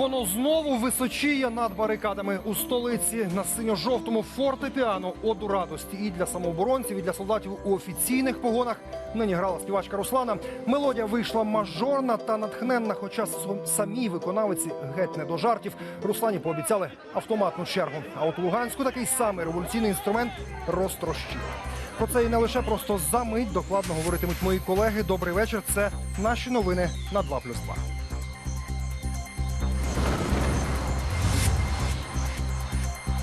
Воно знову височіє над барикадами у столиці на синьо-жовтому фортепіано оду радості і для самооборонців, і для солдатів у офіційних погонах. Нині грала співачка Руслана. Мелодія вийшла мажорна та натхненна, хоча сам- самій виконавиці геть не до жартів. Руслані пообіцяли автоматну чергу. А от у Луганську такий самий революційний інструмент розтрощили. Про це і не лише просто за мить докладно говоритимуть мої колеги. Добрий вечір. Це наші новини на 2+,2.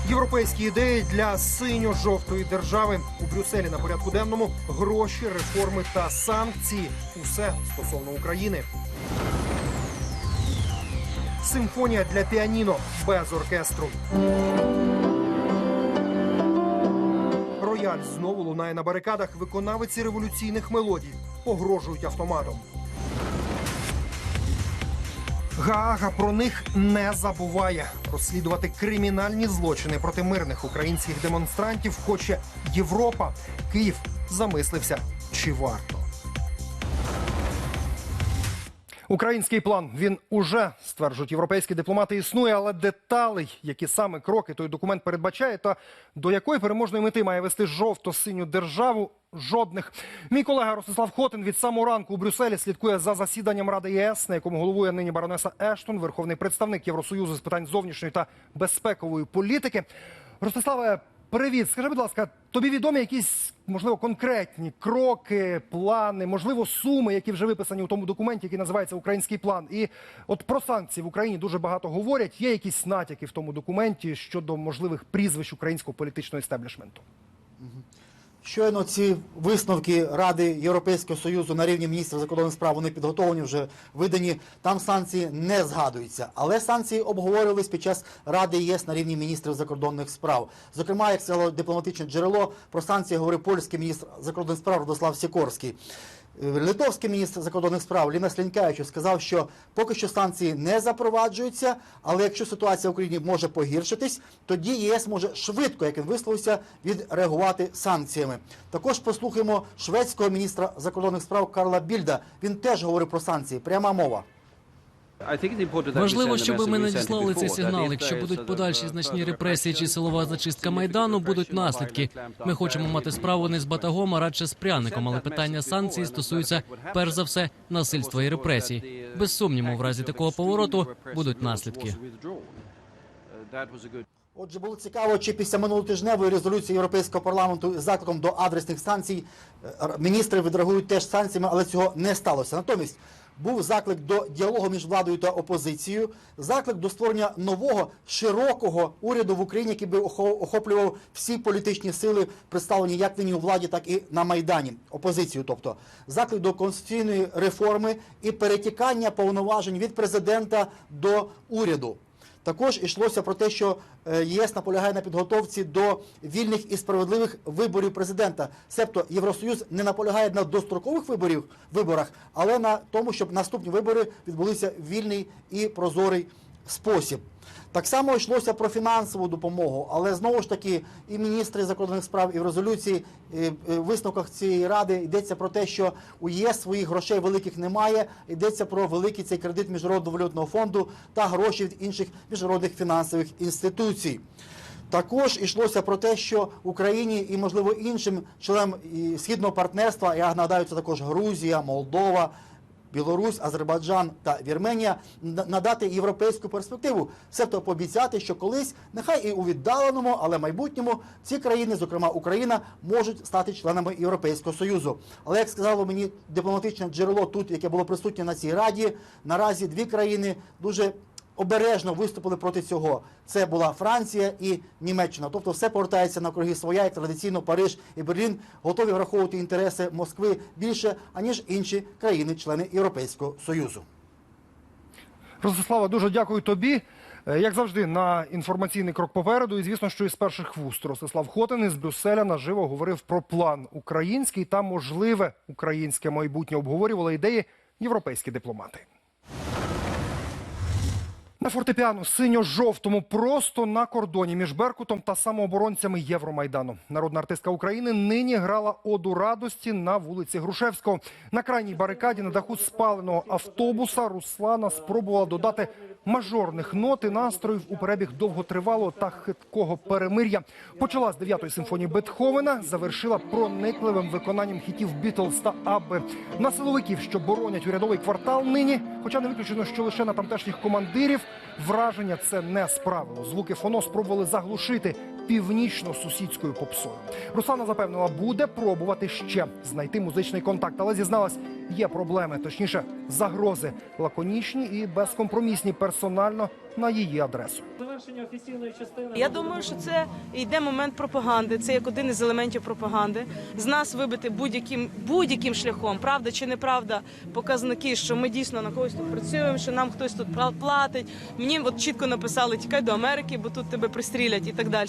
Європейські ідеї для синьо-жовтої держави у Брюсселі на порядку денному гроші, реформи та санкції. Усе стосовно України. Симфонія для піаніно без оркестру. Рояль знову лунає на барикадах. Виконавиці революційних мелодій погрожують автоматом. Гаага про них не забуває. Розслідувати кримінальні злочини проти мирних українських демонстрантів хоче Європа. Київ замислився, чи варто. Український план він уже стверджують європейські дипломати. Існує, але деталей, які саме кроки той документ передбачає, та до якої переможної мети має вести жовто-синю державу. Жодних мій колега Ростислав Хотин від самого ранку у Брюсселі слідкує за засіданням Ради ЄС, на якому головує нині баронеса Ештон, верховний представник Євросоюзу з питань зовнішньої та безпекової політики. Ростиславе, привіт. Скажи, будь ласка, тобі відомі якісь можливо конкретні кроки, плани, можливо, суми, які вже виписані у тому документі, який називається Український план. І от про санкції в Україні дуже багато говорять. Є якісь натяки в тому документі щодо можливих прізвищ українського політичного істеблішменту. Щойно ці висновки Ради Європейського Союзу на рівні міністрів закордонних справ вони підготовлені, вже видані. Там санкції не згадуються, але санкції обговорювались під час Ради ЄС на рівні міністрів закордонних справ. Зокрема, як сказало дипломатичне джерело, про санкції говорив польський міністр закордонних справ Радослав Сікорський. Е, Литовський міністр закордонних справ Лінас Слінкевичу сказав, що поки що санкції не запроваджуються, але якщо ситуація в Україні може погіршитись, тоді ЄС може швидко, як він висловився, відреагувати санкціями. Також послухаємо шведського міністра закордонних справ Карла Більда. Він теж говорив про санкції. Пряма мова. Важливо, щоб ми надіслали цей сигнал. Якщо будуть подальші значні репресії чи силова зачистка майдану, будуть наслідки. Ми хочемо мати справу не з батагом, а радше з пряником. Але питання санкцій стосується перш за все насильства і репресій. Без сумніву, в разі такого повороту будуть наслідки. Отже, було цікаво, чи після минулотижневої резолюції Європейського парламенту з закликом до адресних санкцій е, міністри відреагують теж санкціями, але цього не сталося. Натомість був заклик до діалогу між владою та опозицією, заклик до створення нового широкого уряду в Україні, який би охо- охоплював всі політичні сили, представлені як нині у владі, так і на майдані, опозицію. Тобто заклик до конституційної реформи і перетікання повноважень від президента до уряду. Також йшлося про те, що е, ЄС наполягає на підготовці до вільних і справедливих виборів президента. Себто Євросоюз не наполягає на дострокових виборів виборах, але на тому, щоб наступні вибори відбулися вільний і прозорий спосіб. Так само йшлося про фінансову допомогу, але знову ж таки і міністри закордонних справ, і в резолюції і в висновках цієї ради йдеться про те, що у ЄС своїх грошей великих немає. Йдеться про великий цей кредит міжнародного валютного фонду та гроші від інших міжнародних фінансових інституцій. Також йшлося про те, що Україні і можливо іншим членам східного партнерства, я нагадаю, це також Грузія, Молдова. Білорусь, Азербайджан та Вірменія надати європейську перспективу, себто пообіцяти, що колись, нехай і у віддаленому, але майбутньому ці країни, зокрема Україна, можуть стати членами Європейського союзу. Але як сказало мені дипломатичне джерело тут, яке було присутнє на цій раді, наразі дві країни дуже обережно виступили проти цього. Це була Франція і Німеччина. Тобто все повертається на круги своя, як традиційно Париж і Берлін готові враховувати інтереси Москви більше, аніж інші країни-члени Європейського Союзу. Ростислава, дуже дякую тобі. Е, Як завжди, на інформаційний крок попереду. І звісно, що із перших вуст Ростислав Хотин із Брюсселя наживо говорив про план український та можливе українське майбутнє. Обговорювали ідеї європейські дипломати. На фортепіано синьо-жовтому просто на кордоні між Беркутом та самооборонцями Євромайдану. Народна артистка України нині грала оду радості на вулиці Грушевського. На крайній барикаді на даху спаленого автобуса Руслана спробувала додати мажорних нот і настроїв у перебіг довготривалого та хиткого перемир'я. Почала з 9-ї симфонії Бетховена, завершила проникливим виконанням хітів Бітлз та Абби. На силовиків, що боронять урядовий квартал нині, хоча не виключено, що лише на тамтешніх командирів, враження це не справило. Звуки фоно спробували заглушити північно-сусідською попсою. Руслана запевнила, буде пробувати ще знайти музичний контакт, але зізналась, є проблеми, точніше, загрози лаконічні і безкомпромісні персонально на її адресу. Завершення офіційної частини. Я думаю, що це йде момент пропаганди. Це як один із елементів пропаганди. З нас вибити будь-яким будь-яким шляхом, правда чи неправда, показники, що ми дійсно на когось тут працюємо, що нам хтось тут пла- платить. Мені от чітко написали: тікай до Америки, бо тут тебе пристрілять і так далі.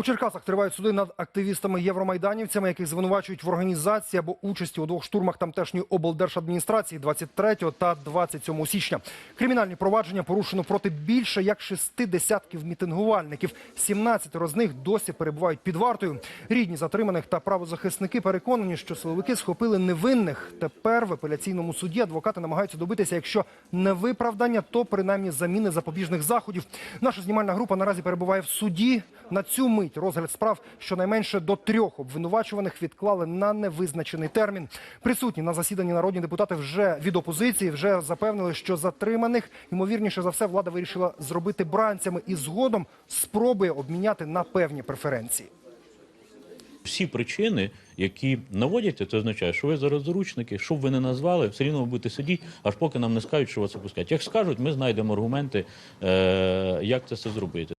У Черкасах тривають суди над активістами-євромайданівцями, яких звинувачують в організації або участі у двох штурмах тамтешньої облдержадміністрації 23 та 27 січня. Кримінальні провадження порушено проти більше як шести десятків мітингувальників. 17 з них досі перебувають під вартою. Рідні затриманих та правозахисники переконані, що силовики схопили невинних. Тепер в апеляційному суді адвокати намагаються добитися, якщо не виправдання, то принаймні заміни запобіжних заходів. Наша знімальна група наразі перебуває в суді. На цю мить розгляд справ щонайменше до трьох обвинувачуваних відклали на невизначений термін. Присутні на засіданні народні депутати вже від опозиції вже запевнили, що затриманих ймовірніше за все влада вирішила зробити бранцями і згодом спробує обміняти на певні преференції. Всі причини, які наводяться, це означає, що ви зараз заручники, що б ви не назвали, все рівно ви будете сидіти, аж поки нам не скажуть, що вас опускають. Як скажуть, ми знайдемо аргументи, е, як це все зробити.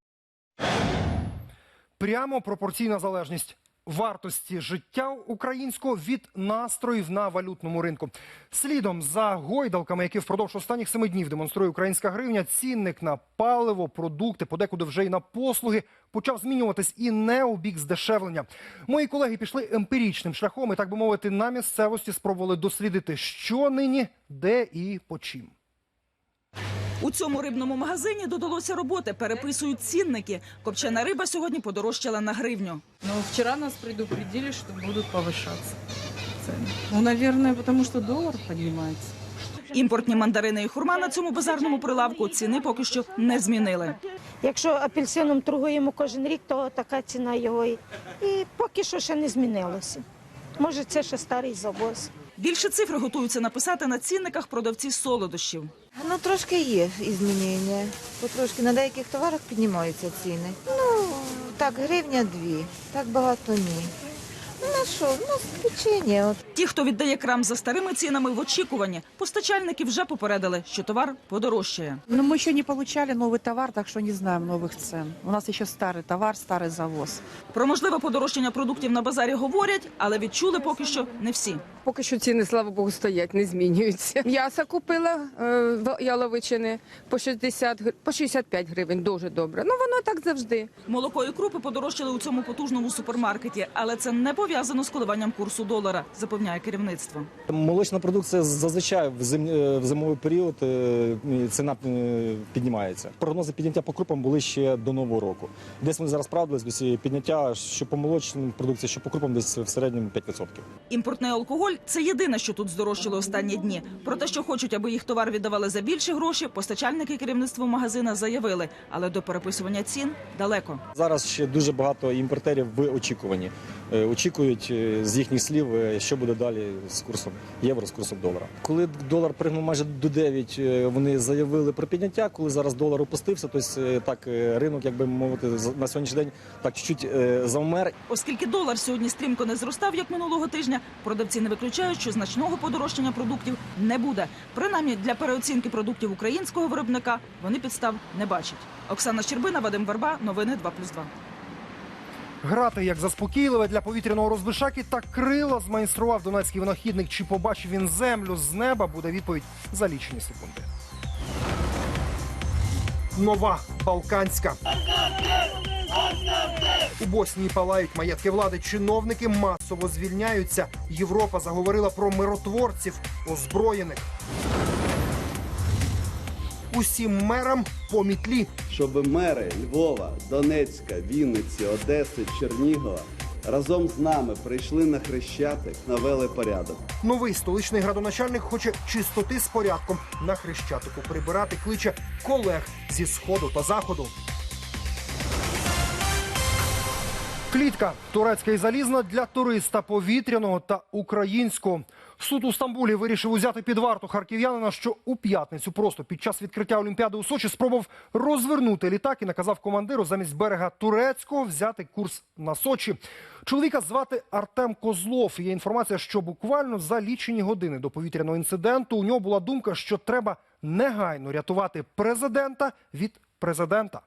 Прямо пропорційна залежність вартості життя українського від настроїв на валютному ринку. Слідом за гойдалками, які впродовж останніх семи днів демонструє українська гривня, цінник на паливо, продукти, подекуди вже й на послуги почав змінюватись і не у бік здешевлення. Мої колеги пішли емпірічним шляхом і, так би мовити, на місцевості спробували дослідити, що нині, де і по чим. У цьому рибному магазині додалося роботи, переписують цінники. Копчена риба сьогодні подорожчала на гривню. Но вчера нас предупредили, что будут повышаться цены. Ну, наверное, потому что доллар поднимается. Імпортні мандарини і хурма на цьому базарному прилавку ціни поки що не змінили. Якщо апельсином торгуємо кожен рік, то така ціна його і, поки що ще не змінилося. Може, це ще старий завоз. Більше цифри готуються написати на цінниках продавці солодощів. Ну, трошки є змінення. Потрошки на деяких товарах піднімаються ціни. Ну, так, гривня дві. Так багато ні. Ну, на що? Ну, печення. От. Ті, хто віддає крам за старими цінами в очікуванні, постачальники вже попередили, що товар подорожчає. Но мы еще не получали новый товар, так что не знаем новых цен. У нас еще старый товар, старый завоз. Про можливе подорожчання продуктів на базарі говорять, але відчули поки що не всі. Поки що ціни, слава Богу, стоять, не змінюються. М'ясо купила е, в яловичини по 60, гр- по 65 гривень, дуже добре. Ну, воно так завжди. Молоко і крупи подорожчали у цьому потужному супермаркеті, але це не пов'язано з коливанням курсу долара, запевняє керівництво. Молочна продукція зазвичай в, зим, е, в зимовий період е, ціна е, піднімається. Прогнози підняття по крупам були ще до нового року. Десь ми зараз правдились підняття, що по молочній продукції, що по крупам десь в середньому 5%. Імпортний алкоголь це єдине, що тут здорожчало останні дні. Про те, що хочуть, аби їх товар віддавали за більше гроші, постачальники керівництва магазина заявили, але до переписування цін далеко. Зараз ще дуже багато імпортерів в очікуванні. Е, Очікують е, з їхніх слів, е, що буде далі з курсом євро, з курсом долара. Коли долар пригнув майже до 9, е, вони заявили про підняття. Коли зараз долар опустився, тобто е, так ринок, як би мовити, на сьогоднішній день так чуть-чуть завмер Оскільки долар сьогодні стрімко не зростав, як минулого тижня, продавці не виключають, що значного подорожчання продуктів не буде. Принаймні для переоцінки продуктів українського виробника вони підстав не бачать. Оксана Щербина, Вадим Верба, новини 2+,2. Грати як заспокійливе для повітряного розбишаки та крила змайстрував донецький винахідник. Чи побачив він землю з неба? Буде відповідь за лічені секунди. Нова Балканська. У Боснії палають маєтки влади. Чиновники масово звільняються. Європа заговорила про миротворців озброєних. Усім мерам по мітлі. щоб мери Львова, Донецька, Вінниці, Одеси, Чернігова разом з нами прийшли на хрещатик, навели порядок. Новий столичний градоначальник хоче чистоти з порядком на хрещатику прибирати кличе колег зі сходу та заходу. Клітка турецька і залізна для туриста повітряного та українського. Суд у Стамбулі вирішив узяти під варту харків'янина, що у п'ятницю просто під час відкриття Олімпіади у Сочі спробував розвернути літак і наказав командиру замість берега турецького взяти курс на Сочі. Чоловіка звати Артем Козлов. Є інформація, що буквально за лічені години до повітряного інциденту у нього була думка, що треба негайно рятувати президента від президента.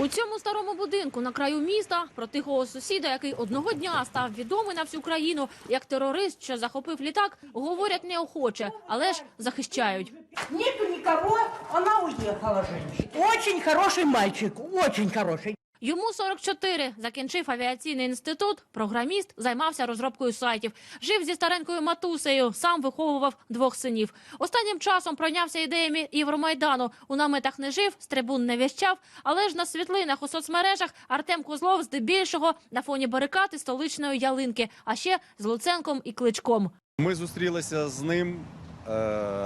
У цьому старому будинку на краю міста про тихого сусіда, який одного дня став відомий на всю країну як терорист, що захопив літак, говорять неохоче, але ж захищають. Нету нікого, вона уїхала. жінка. Очень хороший мальчик, очень хороший. Йому 44, закінчив авіаційний інститут, програміст, займався розробкою сайтів. Жив зі старенькою матусею, сам виховував двох синів. Останнім часом пройнявся ідеями Євромайдану. У наметах не жив, з трибун не віщав, але ж на світлинах у соцмережах Артем Козлов здебільшого на фоні барикад і столичної ялинки, а ще з Луценком і Кличком. Ми зустрілися з ним. Е,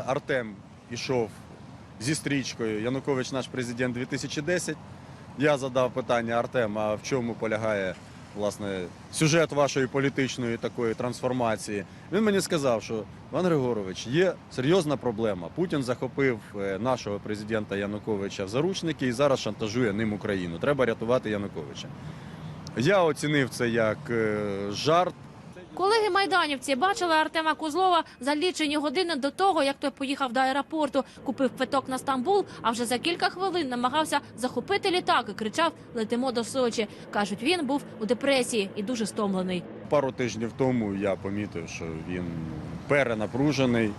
Артем ішов зі стрічкою Янукович наш президент 2010. Я задав питання Артем, а в чому полягає власне сюжет вашої політичної такої трансформації? Він мені сказав, що Іван Григорович, є серйозна проблема. Путін захопив е, нашого президента Януковича в заручники і зараз шантажує ним Україну. Треба рятувати Януковича. Я оцінив це як е, жарт. Колеги майданівці бачили Артема Козлова за лічені години до того, як той поїхав до аеропорту, купив квиток на Стамбул, а вже за кілька хвилин намагався захопити літак і кричав Летимо до Сочі. кажуть, він був у депресії і дуже стомлений. Пару тижнів тому я помітив, що він перенапружений,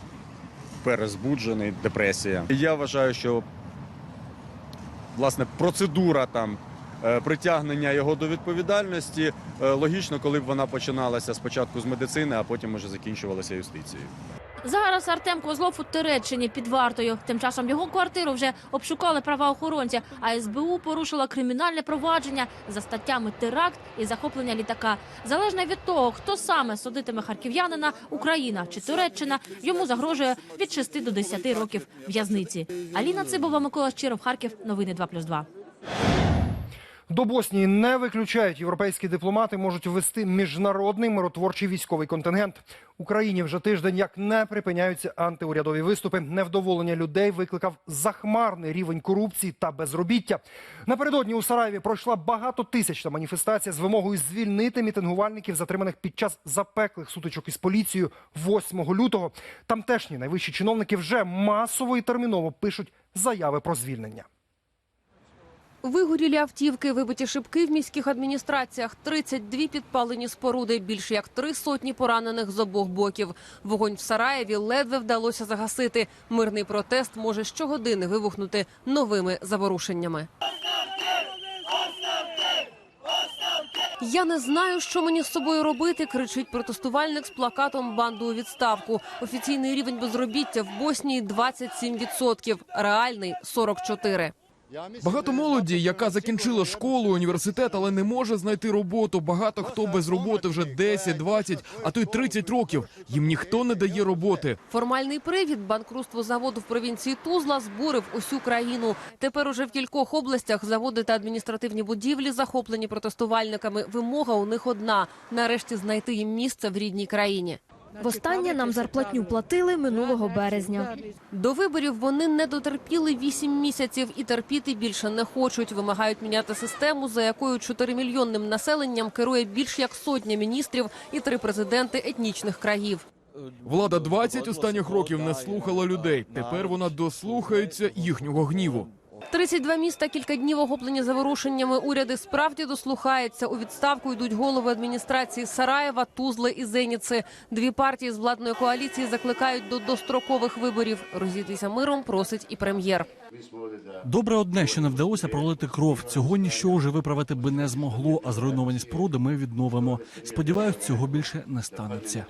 перезбуджений, депресія. Я вважаю, що власне процедура там притягнення його до відповідальності е, логічно, коли б вона починалася спочатку з медицини, а потім уже закінчувалася юстицією. Зараз Артем Козлов у Туреччині під вартою. Тим часом його квартиру вже обшукали правоохоронці, а СБУ порушила кримінальне провадження за статтями теракт і захоплення літака. Залежно від того, хто саме судитиме харків'янина, Україна чи Туреччина, йому загрожує від 6 до 10 років в'язниці. Аліна Цибова, Микола Щиров, Харків. Новини 2+,2. До Боснії не виключають європейські дипломати можуть ввести міжнародний миротворчий військовий контингент. Україні вже тиждень як не припиняються антиурядові виступи. Невдоволення людей викликав захмарний рівень корупції та безробіття. Напередодні у Сараєві пройшла багатотисячна маніфестація з вимогою звільнити мітингувальників, затриманих під час запеклих сутичок із поліцією 8 лютого. Тамтешні найвищі чиновники вже масово і терміново пишуть заяви про звільнення. Вигорілі автівки, вибиті шибки в міських адміністраціях, 32 підпалені споруди, більше як три сотні поранених з обох боків. Вогонь в Сараєві ледве вдалося загасити. Мирний протест може щогодини вибухнути новими заворушеннями. Я не знаю, що мені з собою робити. кричить протестувальник з плакатом банду у відставку. Офіційний рівень безробіття в Боснії 27%, реальний 44%. Багато молоді, яка закінчила школу, університет, але не може знайти роботу. Багато хто без роботи вже 10, 20, а то й 30 років. Їм ніхто не дає роботи. Формальний привід банкрутство заводу в провінції Тузла збурив усю країну. Тепер уже в кількох областях заводи та адміністративні будівлі захоплені протестувальниками. Вимога у них одна: нарешті знайти їм місце в рідній країні. Востаннє нам зарплатню платили минулого березня. До виборів вони не дотерпіли вісім місяців і терпіти більше не хочуть. Вимагають міняти систему, за якою чотиримільйонним населенням керує більш як сотня міністрів і три президенти етнічних країв. Влада 20 останніх років не слухала людей. Тепер вона дослухається їхнього гніву. 32 міста кілька днів охоплені заворушеннями. Уряди справді дослухаються. У відставку йдуть голови адміністрації Сараєва, Тузли і Зеніци. Дві партії з владної коаліції закликають до дострокових виборів. Розійтися миром просить і прем'єр. Добре одне, що не вдалося пролити кров. Цього ніщо вже виправити би не змогло, а зруйновані споруди ми відновимо. Сподіваюсь, цього більше не станеться.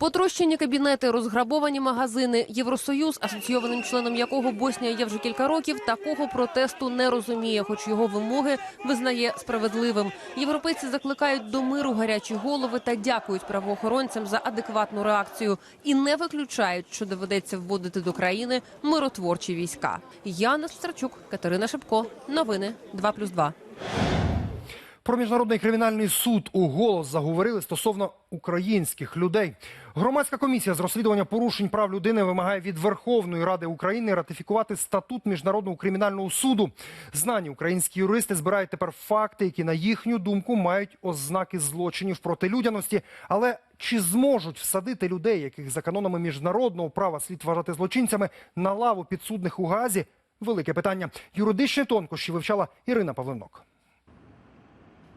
Потрощені кабінети, розграбовані магазини. Євросоюз, асоційованим членом якого Боснія є вже кілька років, такого протесту не розуміє, хоч його вимоги визнає справедливим. Європейці закликають до миру гарячі голови та дякують правоохоронцям за адекватну реакцію і не виключають, що доведеться вводити до країни миротворчі війська. Яна Старчук, Катерина Шепко. Новини 2+,2. Про міжнародний кримінальний суд у голос заговорили стосовно українських людей. Громадська комісія з розслідування порушень прав людини вимагає від Верховної Ради України ратифікувати статут міжнародного кримінального суду. Знані українські юристи збирають тепер факти, які на їхню думку мають ознаки злочинів проти людяності. Але чи зможуть всадити людей, яких за канонами міжнародного права слід вважати злочинцями, на лаву підсудних у Газі? Велике питання. Юридичні тонкощі вивчала Ірина Павленок.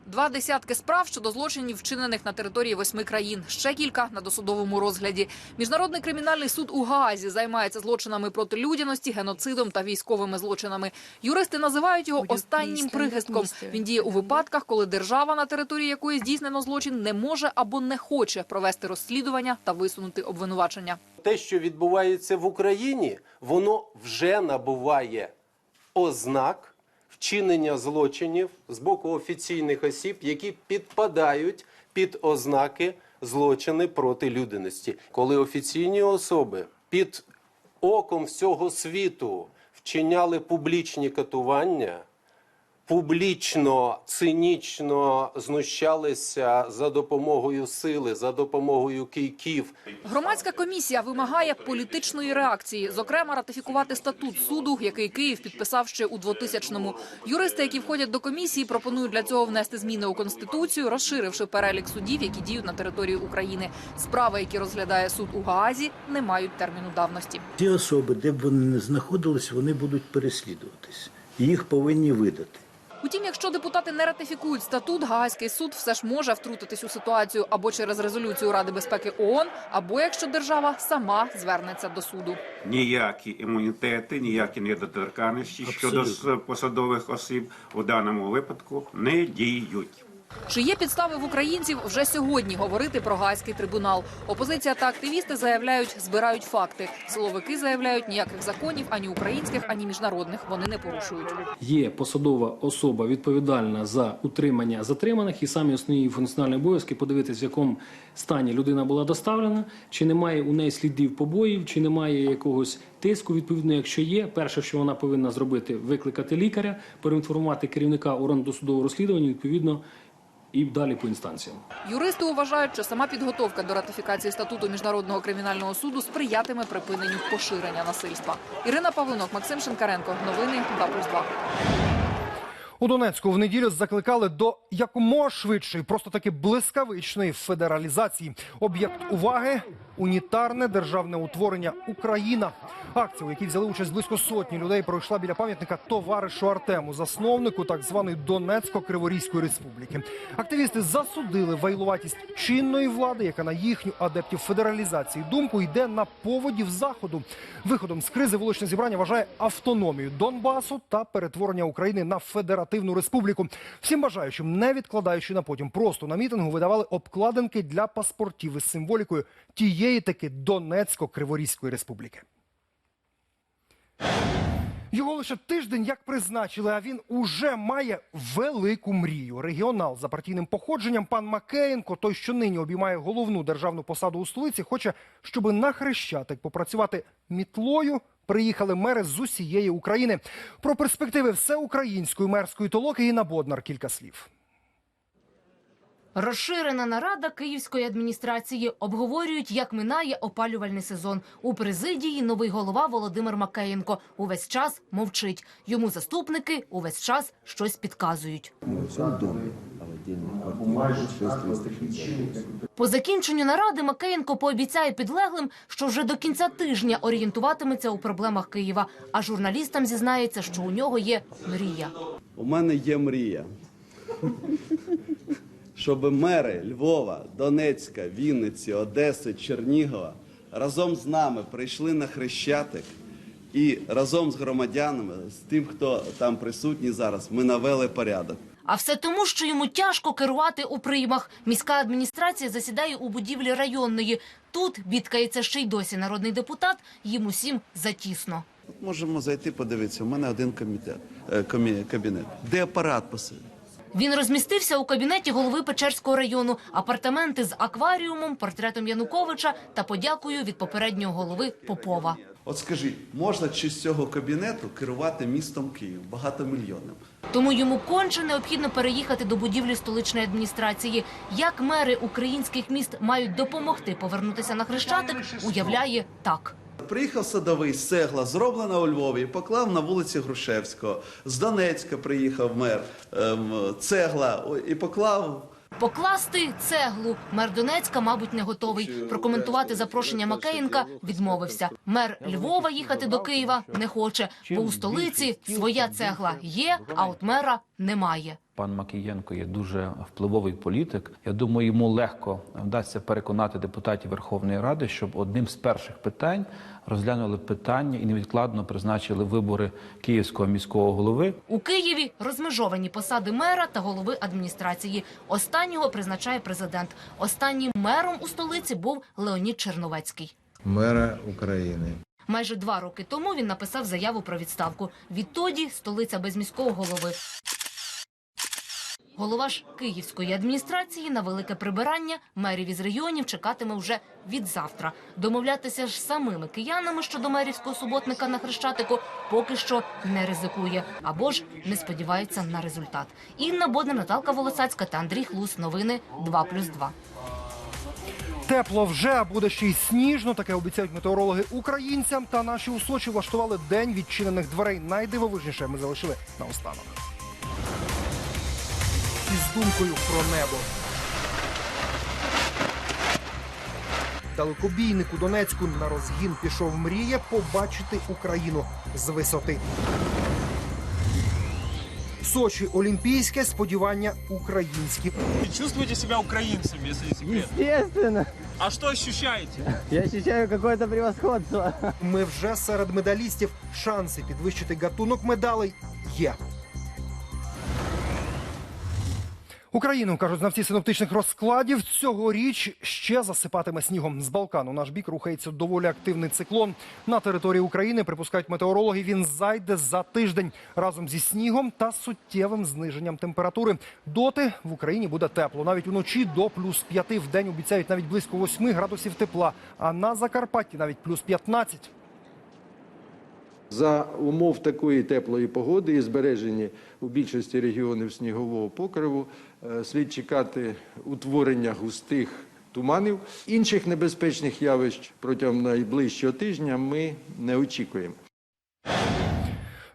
Два десятки справ щодо злочинів, вчинених на території восьми країн. Ще кілька на досудовому розгляді. Міжнародний кримінальний суд у Гаазі займається злочинами проти людяності, геноцидом та військовими злочинами. Юристи називають його останнім прихистком. Він діє у випадках, коли держава, на території якої здійснено злочин, не може або не хоче провести розслідування та висунути обвинувачення. те, що відбувається в Україні, воно вже набуває ознак вчинення злочинів з боку офіційних осіб, які підпадають під ознаки злочини проти людяності. Коли офіційні особи під оком всього світу вчиняли публічні катування. Публічно, цинічно знущалися за допомогою сили, за допомогою кийків. Громадська комісія вимагає політичної реакції, зокрема ратифікувати статут суду, який Київ підписав ще у 2000-му. Юристи, які входять до комісії, пропонують для цього внести зміни у конституцію, розширивши перелік судів, які діють на території України. Справи, які розглядає суд у Гаазі, не мають терміну давності. Ті особи, де б вони не знаходились, вони будуть переслідуватись. Їх повинні видати. Утім, якщо депутати не ратифікують статут, Гаазький суд все ж може втрутитись у ситуацію або через резолюцію Ради безпеки ООН, або якщо держава сама звернеться до суду. ніякі імунітети, ніякі недоторканності щодо посадових осіб у даному випадку не діють. Чи є підстави в українців вже сьогодні говорити про Гаазький трибунал? Опозиція та активісти заявляють, збирають факти. Силовики заявляють, ніяких законів ані українських, ані міжнародних вони не порушують. Є посадова особа відповідальна за утримання затриманих, і самі основні функціональні обов'язки подивитися, в якому стані людина була доставлена, чи немає у неї слідів побоїв, чи немає якогось тиску. Відповідно, якщо є, перше, що вона повинна зробити, викликати лікаря, проінформувати керівника органу досудового розслідування, відповідно, і далі по інстанціям. Юристи вважають, що сама підготовка до ратифікації статуту міжнародного кримінального суду сприятиме припиненню поширення насильства. Ірина Павлинок, Максим Шинкаренко. Новини 2+,2. У Донецьку в неділю закликали до якомога швидшої, просто таки блискавичної федералізації. Об'єкт уваги унітарне державне утворення Україна. Акція, у якій взяли участь близько сотні людей, пройшла біля пам'ятника товаришу Артему, засновнику так званої Донецько-Криворізької республіки. Активісти засудили вайлуватість чинної влади, яка на їхню адептів федералізації думку йде на поводів заходу. Виходом з кризи вуличне зібрання вважає автономію Донбасу та перетворення України на федеративну республіку. Всім бажаючим, не відкладаючи на потім, просто на мітингу видавали обкладинки для паспортів із символікою тієї таки Донецько-Криворізької республіки. Його лише тиждень як призначили, а він уже має велику мрію. Регіонал за партійним походженням пан Макеєнко, той, що нині обіймає головну державну посаду у столиці, хоче, щоб на хрещатик попрацювати мітлою. Приїхали мери з усієї України. Про перспективи всеукраїнської мерської толоки Інна Боднар кілька слів. Розширена нарада київської адміністрації обговорюють, як минає опалювальний сезон. У президії новий голова Володимир Макеєнко увесь час мовчить. Йому заступники увесь час щось підказують. Все добре. По закінченню наради Макеєнко пообіцяє підлеглим, що вже до кінця тижня орієнтуватиметься у проблемах Києва. А журналістам зізнається, що у нього є мрія. У мене є мрія, щоб мери Львова, Донецька, Вінниці, Одеси, Чернігова разом з нами прийшли на Хрещатик і разом з громадянами, з тим, хто там присутній зараз, ми навели порядок. А все тому, що йому тяжко керувати у приймах. Міська адміністрація засідає у будівлі районної. Тут бідкається ще й досі народний депутат. Їм усім затісно. Можемо зайти подивитися. У мене один комітет, е, комі- кабінет. Де апарат посидить? Він розмістився у кабінеті голови Печерського району. Апартаменти з акваріумом, портретом Януковича та подякою від попереднього голови Попова. От скажіть, можна чи з цього кабінету керувати містом Київ багатомільйонним? Тому йому конче необхідно переїхати до будівлі столичної адміністрації. Як мери українських міст мають допомогти повернутися на Хрещатик, уявляє так. Приїхав садовий з цегла, зроблена у Львові, поклав на вулиці Грушевського. З Донецька приїхав мер ем, цегла і поклав. Покласти цеглу. Мер Донецька, мабуть, не готовий. Прокоментувати запрошення Макеєнка відмовився. Мер Львова їхати до Києва не хоче, бо у столиці своя цегла є, а от мера немає. Пан Макієнко є дуже впливовий політик. Я думаю, йому легко вдасться переконати депутатів Верховної Ради, щоб одним з перших питань розглянули питання і невідкладно призначили вибори київського міського голови. У Києві розмежовані посади мера та голови адміністрації. Останнього призначає президент. Останнім мером у столиці був Леонід Черновецький. мера України. Майже два роки тому він написав заяву про відставку. Відтоді столиця без міського голови. Голова ж київської адміністрації на велике прибирання мерів із регіонів чекатиме вже від завтра. Домовлятися ж самими киянами щодо мерівського суботника на Хрещатику поки що не ризикує або ж не сподівається на результат. Інна Бодна, Наталка Волосацька та Андрій Хлус. Новини 2+,2. Тепло вже а буде ще й сніжно. Таке обіцяють метеорологи українцям. Та наші у Сочі влаштували день відчинених дверей. Найдивовижніше ми залишили наостанок. Із думкою про небо. Далекобійник у Донецьку на розгін пішов мріє побачити Україну з висоти. Сочі олімпійське сподівання українські. Чувствуете себя украинцем, если не секрет? Естественно. А что ощущаете? Я ощущаю какое-то превосходство. Ми вже серед медалістів. Шанси підвищити гатунок медалей є. Україну, кажуть знавці синоптичних розкладів, цьогоріч ще засипатиме снігом. З Балкану наш бік рухається доволі активний циклон. На території України, припускають метеорологи, він зайде за тиждень разом зі снігом та суттєвим зниженням температури. Доти в Україні буде тепло. Навіть уночі до плюс 5. В день обіцяють навіть близько 8 градусів тепла. А на Закарпатті навіть плюс 15. За умов такої теплої погоди і збереження у більшості регіонів снігового покриву слід чекати утворення густих туманів. Інших небезпечних явищ протягом найближчого тижня ми не очікуємо.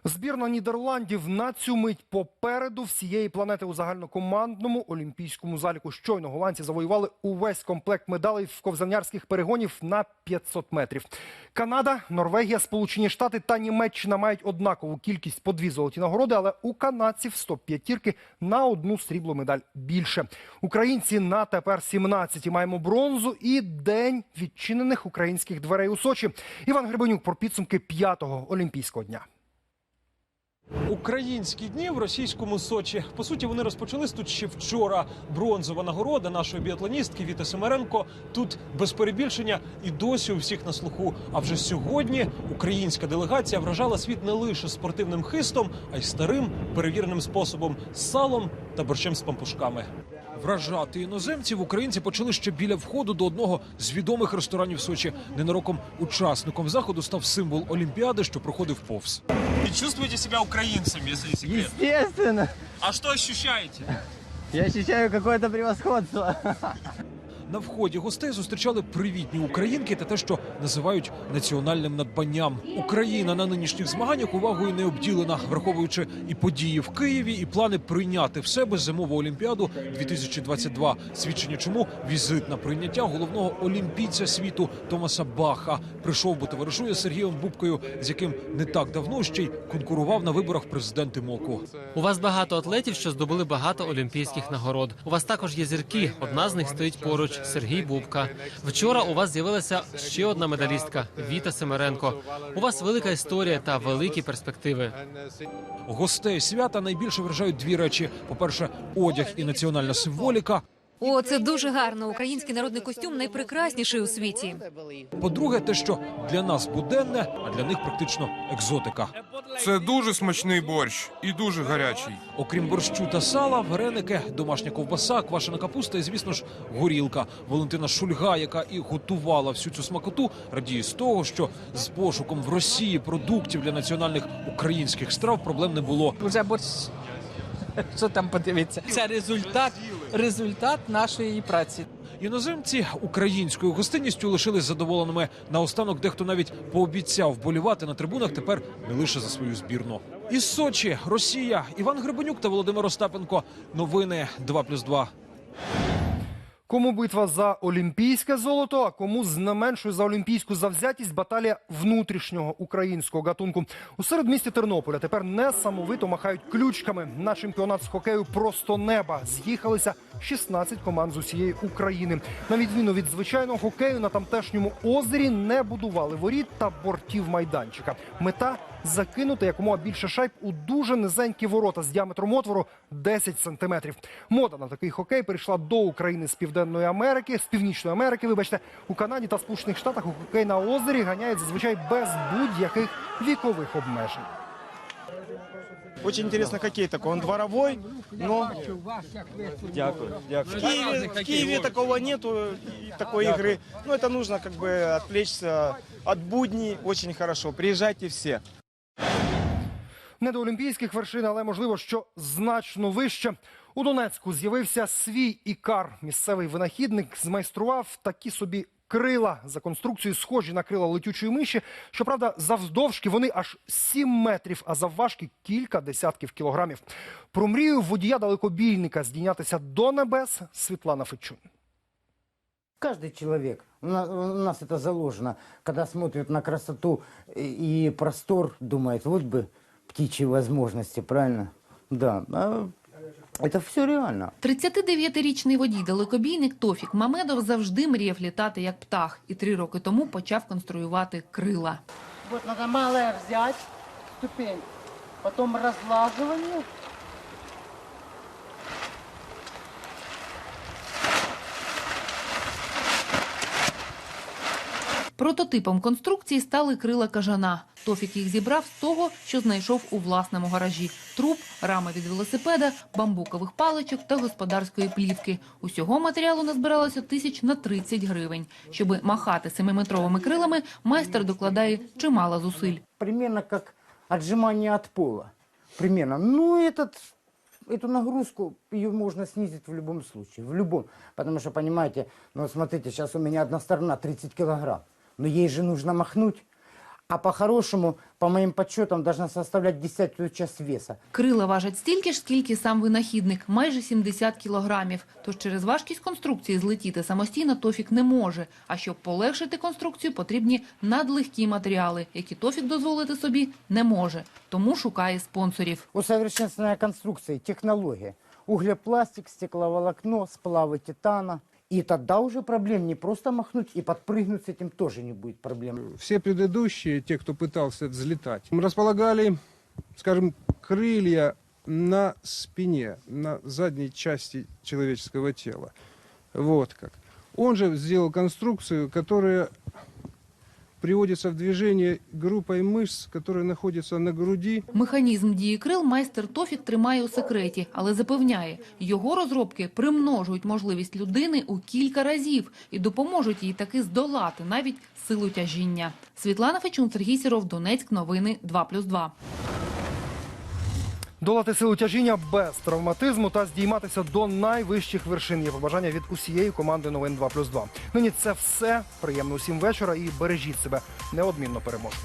Збірна Нідерландів на цю мить попереду всієї планети у загальнокомандному олімпійському заліку. Щойно голландці завоювали увесь комплект медалей в ковзанярських перегонів на 500 метрів. Канада, Норвегія, Сполучені Штати та Німеччина мають однакову кількість по дві золоті нагороди, але у канадців стоп п'ятірки на одну сріблу медаль більше. Українці на тепер 17 маємо бронзу і день відчинених українських дверей у Сочі. Іван Гребенюк про підсумки п'ятого олімпійського дня. Українські дні в російському Сочі. По суті, вони розпочались тут ще вчора. Бронзова нагорода нашої біатлоністки Віти Семеренко тут без перебільшення і досі у всіх на слуху. А вже сьогодні українська делегація вражала світ не лише спортивним хистом, а й старим перевіреним способом салом та борщем з пампушками. Вражати іноземців українці почали ще біля входу до одного з відомих ресторанів Сочі. Ненароком учасником заходу став символ Олімпіади, що проходив повз. И чувствуете себя украинцем, если не секрет? Естественно. А что ощущаете? Я ощущаю какое-то превосходство. На вході гостей зустрічали привітні українки та те, що називають національним надбанням. Україна на нинішніх змаганнях увагою не обділена, враховуючи і події в Києві, і плани прийняти в себе зимову олімпіаду 2022. Свідчення чому візит на прийняття головного олімпійця світу Томаса Баха прийшов, бо товаришує Сергієм Бубкою, з яким не так давно ще й конкурував на виборах президенти МОКу. У вас багато атлетів, що здобули багато олімпійських нагород. У вас також є зірки. Одна з них стоїть поруч Сергій Бубка. Вчора у вас з'явилася ще одна медалістка Віта Семеренко. У вас велика історія та великі перспективи. Гостей свята найбільше вражають дві речі: по-перше, одяг і національна символіка. О, це дуже гарно. Український народний костюм найпрекрасніший у світі. По-друге, те, що для нас буденне, а для них практично екзотика. Це дуже смачний борщ і дуже гарячий. Окрім борщу та сала, вареники, домашня ковбаса, квашена капуста і, звісно ж, горілка. Валентина Шульга, яка і готувала всю цю смакоту, радіє з того, що з пошуком в Росії продуктів для національних українських страв проблем не було. Вже борщ. Що там подивитися? Це результат, результат нашої праці. Іноземці українською гостинністю лишились задоволеними. Наостанок дехто навіть пообіцяв болівати на трибунах тепер не лише за свою збірну. Із Сочі, Росія, Іван Гребенюк та Володимир Остапенко. Новини 2+,2. Кому битва за олімпійське золото, а кому з не меншою за олімпійську завзятість баталія внутрішнього українського гатунку. У середмісті Тернополя тепер несамовито махають ключками. На чемпіонат з хокею просто неба з'їхалися 16 команд з усієї України. На відміну від звичайного хокею на тамтешньому озері не будували воріт та бортів майданчика. Мета закинути якомога більше шайб у дуже низенькі ворота з діаметром отвору 10 сантиметрів. Мода на такий хокей перейшла до України з Південної Америки, з Північної Америки. Вибачте, у Канаді та Сполучених Штатах у хокей на озері ганяють зазвичай без будь-яких вікових обмежень. Очень интересный хоккей такой. Он дворовой, но... Дякую, дякую. В Киеве, в Киеве такого нету, и такой игры. Ну, это нужно как бы отвлечься от будней. Очень хорошо. Приезжайте все. Не до олімпійських вершин, але можливо, що значно вище. У Донецьку з'явився свій ікар. Місцевий винахідник змайстрував такі собі крила за конструкцією, схожі на крила летючої миші. Щоправда, завдовжки вони аж 7 метрів, а завважки кілька десятків кілограмів. Про мрію водія далекобійника здійнятися до небес Світлана Фечун. Каждый человек, у на- у нас это заложено, когда смотрит на красоту и и простор, думает, вот бы птичьи возможности, правильно? Да, а это все реально. 39-річний водій далекобійник Тофік Мамедов завжди мріяв літати як птах, і три роки тому почав конструювати крила. Вот надо малое взять, ступень, потом разлаживание. Прототипом конструкції стали крила кажана. Тофік їх зібрав з того, що знайшов у власному гаражі: труп, рами від велосипеда, бамбукових паличок та господарської плівки. Усього матеріалу назбиралося тисяч на 30 гривень. Щоби махати семиметровими крилами, майстер докладає чимало зусиль. Примерно как отжимание от пола. Примерно. Ну, этот, эту нагрузку, ее можно снизить в любом случае. В любом. Потому что, понимаете, ну вот смотрите, сейчас у меня одна сторона 30 килограмм. Но ей же нужно махнуть. А по-хорошему, по моим подсчетам, должна составлять десятую часть веса. Крила важать стільки ж, скільки сам винахідник – майже 70 кілограмів. Тож через важкість конструкції злетіти самостійно Тофік не може. А щоб полегшити конструкцію, потрібні надлегкі матеріали, які Тофік дозволити собі не може. Тому шукає спонсорів. Усовершенствованная конструкция, технология. Углепластик, стекловолокно, сплавы титана. И тогда уже проблем не просто махнуть и подпрыгнуть с этим тоже не будет проблем. Все предыдущие, те, кто пытался взлетать, располагали, скажем, крылья на спине, на задней части человеческого тела. Вот как. Он же сделал конструкцию, которая приводится в движение группой мышц, которые находятся на груди. Механізм дії крил майстер Тофік тримає у секреті, але запевняє, його розробки примножують можливість людини у кілька разів і допоможуть їй таки здолати навіть силу тяжіння. Світлана Фечун, Сергій Сіров, Донецьк. Новини 2+,2. Долати силу тяжіння без травматизму та здійматися до найвищих вершин є побажання від усієї команди новин 2+,2. Нині це все. Приємно усім вечора і бережіть себе. Неодмінно переможемо.